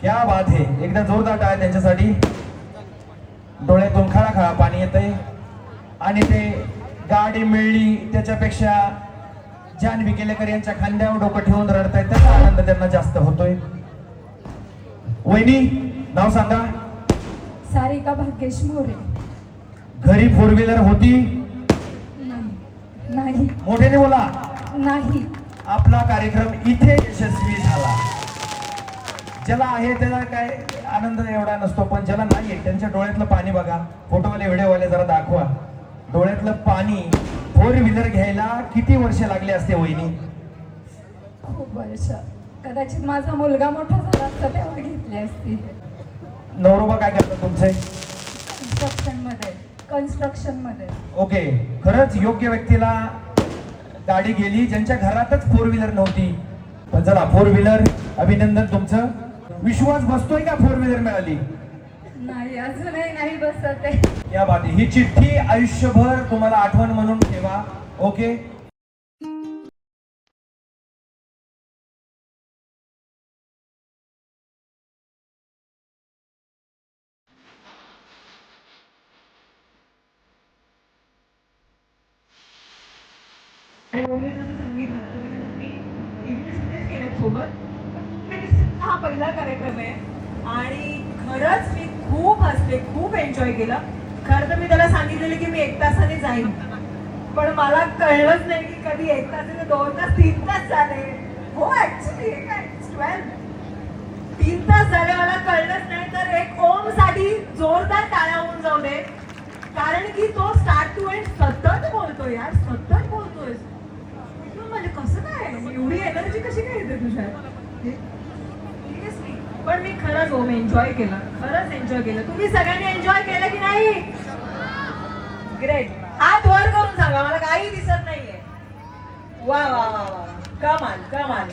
क्या बात आहे एकदा जोरदार टाळ्या त्यांच्यासाठी. डोळ्यातून खळा खळा पाणी येतंय. आणि ते गाडी मिळली त्याच्यापेक्षा जानवी केलेकर यांच्या खांद्यावर डोकं ठेवून रडतायत. त्याचा आनंद त्यांना जास्त होतोय. वहिनी नाव सांगा. सारिका भाग्येश मोरे. घरी फोर व्हीलर होती? नाही नाही. मोठ्याने बोला. नाही. आपला कार्यक्रम इथे यशस्वी झाला. ज्याला आहे त्याला काय आनंद एवढा नसतो पण ज्याला नाही आहे त्यांच्या डोळ्यातलं पाणी बघा. फोटोवाले व्हिडिओवाले जरा दाखवा. डोळ्यातलं पाणी फोर व्हीलर घ्यायला किती वर्ष लागले असते वहिनी? खूप वर्ष. कदाचित माझा मुलगा मोठा झाला असता तेव्हा घेतली असती. नवरोबा काय करतात तुमचे? कन्स्ट्रक्शनमध्ये कन्स्ट्रक्शनमध्ये ओके. खरंच योग्य व्यक्तीला गाडी गेली ज्यांच्या घरातच फोर व्हीलर नव्हती. पण चला फोर व्हीलर अभिनंदन तुमचं. विश्वास बसतोय का फोर व्हीलर मिळाली नाही अजूनही नाही बसत आहे या बात ही चिठ्ठी आयुष्यभर तुम्हाला आठवण म्हणून ठेवा ओके हा पहिला कार्यक्रम आहे. आणि खरंच मी खूप हसले खूप एन्जॉय केलं. खरं तर मी त्याला सांगितलेलं की मी एक तासाने जाईन. पण मला कळलंच नाही की कधी एक तासाने दोन तास तीन तास झाले. हो ऍक्च्युली काय ट्वेल्व तीन तास झाले मला कळलंच नाही. तर एक ओमसाठी जोरदार टाळ्या होऊन जाऊ दे. कारण की तो स्टार्ट टू एंड सतत बोलतोय यार सतत बोलतोय म्हणजे कसं काय? एवढी एनर्जी कशी काय येते तुझ्या पण मी खरंच होम एन्जॉय केलं. खरंच एन्जॉय केलं. तुम्ही सगळ्यांनी एन्जॉय केलं की नाही? ग्रेट हात वर करून सांगा. मला काही दिसत नाहीये. वा वा वा वा. कमाल कमाल.